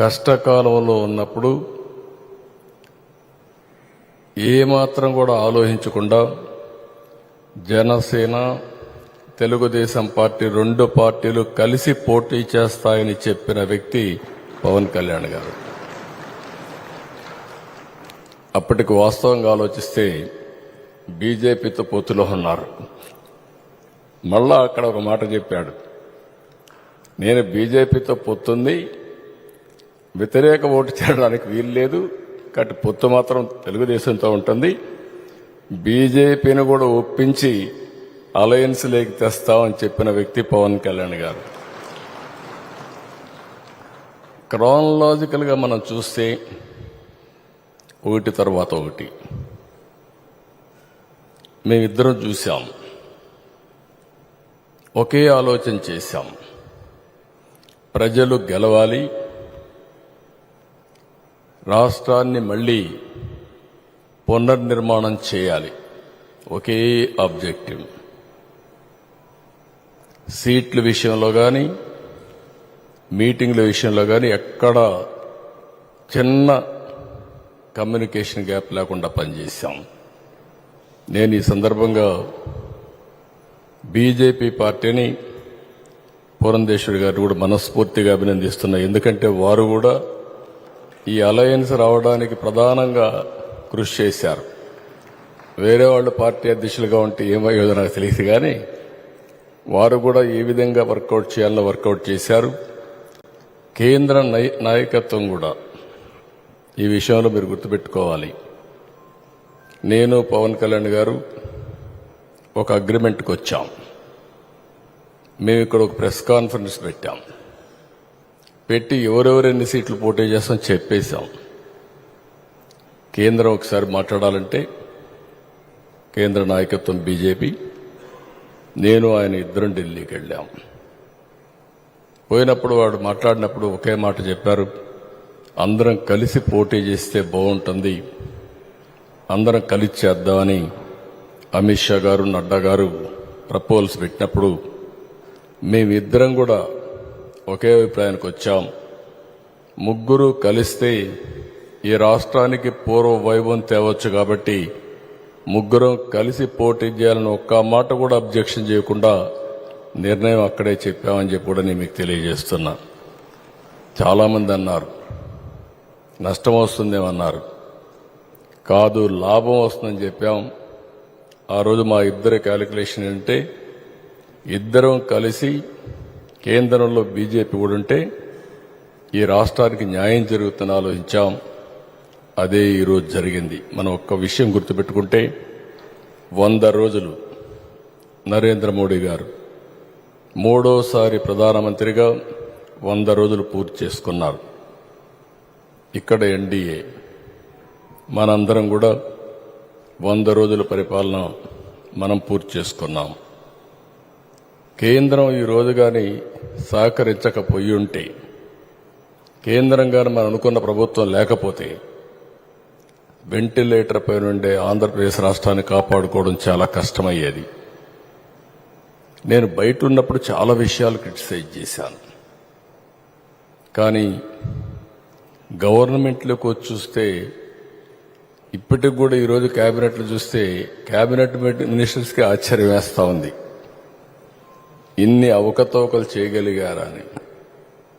కష్టకాలంలో ఉన్నప్పుడు ఏమాత్రం కూడా ఆలోచించకుండా జనసేన తెలుగుదేశం పార్టీ రెండు పార్టీలు కలిసి పోటీ చేస్తాయని చెప్పిన వ్యక్తి పవన్ కళ్యాణ్ గారు. అప్పటికి వాస్తవంగా ఆలోచిస్తే బీజేపీతో పొత్తులో ఉన్నారు. మళ్ళా అక్కడ ఒక మాట చెప్పాడు. నేను బీజేపీతో పొత్తుంది వ్యతిరేక ఓటు చేరడానికి వీలు లేదు కాబట్టి పొత్తు మాత్రం తెలుగుదేశంతో ఉంటుంది. బీజేపీని కూడా ఒప్పించి అలయన్స్ లేక తెస్తామని చెప్పిన వ్యక్తి పవన్ కళ్యాణ్ గారు. క్రోనలాజికల్గా మనం చూస్తే ఒకటి తర్వాత ఒకటి. మేమిద్దరం చూసాం ఒకే ఆలోచన చేశాం. ప్రజలు గెలవాలి. రాష్ట్రాన్ని మళ్ళీ పునర్నిర్మాణం చేయాలి. ఒకే ఆబ్జెక్టివ్. సీట్ల విషయంలో కానీ మీటింగ్ల విషయంలో కానీ ఎక్కడ చిన్న కమ్యూనికేషన్ గ్యాప్ లేకుండా పనిచేశాం. నేను ఈ సందర్భంగా బీజేపీ పార్టీని పురంధేశ్వరి గారు కూడా మనస్ఫూర్తిగా అభినందిస్తున్నా. ఎందుకంటే వారు కూడా ఈ అలయన్స్ రావడానికి ప్రధానంగా కృషి చేశారు. వేరే వాళ్ళు పార్టీ అధ్యక్షులుగా ఉంటే ఏమయ్యేదో నాకు తెలియదు కానీ వారు కూడా ఏ విధంగా వర్కౌట్ చేయాలో వర్కౌట్ చేశారు. కేంద్ర నై- నాయకత్వం కూడా ఈ విషయంలో మీరు గుర్తుపెట్టుకోవాలి. నేను పవన్ కళ్యాణ్ గారు ఒక అగ్రిమెంట్కి వచ్చాం. మేము ఇక్కడ ఒక ప్రెస్ కాన్ఫరెన్స్ పెట్టాం. పెట్టి ఎవరెవరు ఎన్ని సీట్లు పోటీ చేస్తాం చెప్పేశాం. కేంద్రం ఒకసారి మాట్లాడాలంటే కేంద్ర నాయకత్వం బీజేపీ నేను ఆయన ఇద్దరం ఢిల్లీకి వెళ్ళాం. పోయినప్పుడు వాడు మాట్లాడినప్పుడు ఒకే మాట చెప్పారు అందరం కలిసి పోటీ చేస్తే బాగుంటుంది అందరం కలిసి చేద్దామని అమిత్ షా గారు నడ్డా గారు ప్రపోజల్స్ పెట్టినప్పుడు మేమిద్దరం కూడా ఒకే అభిప్రాయానికి వచ్చాం. ముగ్గురు కలిస్తే ఈ రాష్ట్రానికి పూర్వ వైభవం తేవచ్చు కాబట్టి ముగ్గురం కలిసి పోటీ చేయాలని ఒక్క మాట కూడా అబ్జెక్షన్ చేయకుండా నిర్ణయం అక్కడే చెప్పామని చెప్పి కూడా నేను మీకు తెలియజేస్తున్నా. చాలామంది అన్నారు నష్టం వస్తుందేమన్నారు. కాదు లాభం వస్తుందని చెప్పాం. ఆ రోజు మా ఇద్దరి క్యాలిక్యులేషన్ ఏంటంటే ఇద్దరం కలిసి కేంద్రంలో బీజేపీ కూడా ఉంటే ఈ రాష్ట్రానికి న్యాయం జరుగుతుందని ఆలోచించాం. అదే ఈరోజు జరిగింది. మనం ఒక్క విషయం గుర్తుపెట్టుకుంటే వంద రోజులు నరేంద్ర మోడీ గారు మూడోసారి ప్రధానమంత్రిగా వంద రోజులు పూర్తి చేసుకున్నారు. ఇక్కడ ఎన్డీఏ మనందరం కూడా వంద రోజుల పరిపాలన మనం పూర్తి చేసుకున్నాం. కేంద్రం ఈ రోజు కానీ సహకరించకపోయి ఉంటే కేంద్రం కానీ మనం అనుకున్న ప్రభుత్వం లేకపోతే వెంటిలేటర్ పై నుండే ఆంధ్రప్రదేశ్ రాష్ట్రాన్ని కాపాడుకోవడం చాలా కష్టమయ్యేది. నేను బయట ఉన్నప్పుడు చాలా విషయాలు క్రిటిసైజ్ చేశాను. కానీ గవర్నమెంట్లోకి వచ్చి చూస్తే ఇప్పటికి కూడా ఈరోజు క్యాబినెట్లు చూస్తే క్యాబినెట్ మినిస్టర్స్కి ఆశ్చర్యం వేస్తూ ఉంది. ఇన్ని అవకతవకలు చేయగలిగారని.